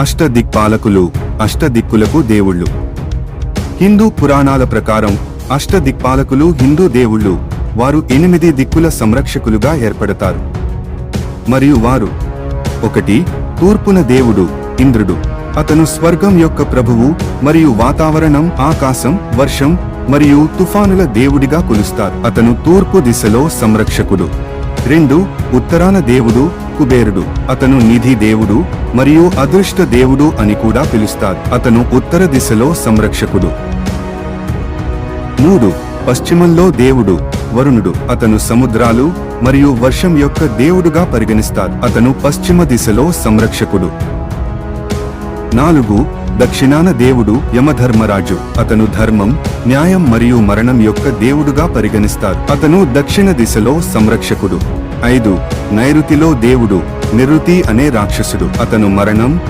అష్టదిక్పాలకులు అష్టదిక్కులకు దేవుళ్ళు. హిందూ పురాణాల ప్రకారం అష్టదిక్పాలకులు హిందూ దేవుళ్ళు వారు ఎనిమిది దిక్కుల సంరక్షకులుగా ఏర్పడతారు. మరియు వారు ఒకటి తూర్పున దేవుడు ఇంద్రుడు. అతను స్వర్గం యొక్క ప్రభువు మరియు వాతావరణం ఆకాశం వర్షం మరియు తుఫానుల దేవుడిగా కొలుస్తారు. అతను తూర్పు దిశలో సంరక్షకుడు. రెండు ఉత్తరాన దేవుడు కుబేరుడు అతను నిధి దేవుడు మరియు అదృష్ట దేవుడు అని కూడా పిలుస్తారు. అతను ఉత్తర దిశలో సంరక్షకుడు. మూడు. పశ్చిమంలో దేవుడు వరుణుడు. అతను సముద్రాలు మరియు వర్షం యొక్క దేవుడుగా పరిగణిస్తారు. అతను పశ్చిమ దిశలో సంరక్షకుడు. నాలుగు. దక్షిణాన దేవుడు యమధర్మరాజు. అతను ధర్మం న్యాయం మరియు మరణం యొక్క దేవుడుగా పరిగణిస్తారు. అతను దక్షిణ దిశలో సంరక్షకుడు. ఐదు నైరుతిలో దేవుడు నిరుతి అనే రాక్షసుడు. అతను మరణం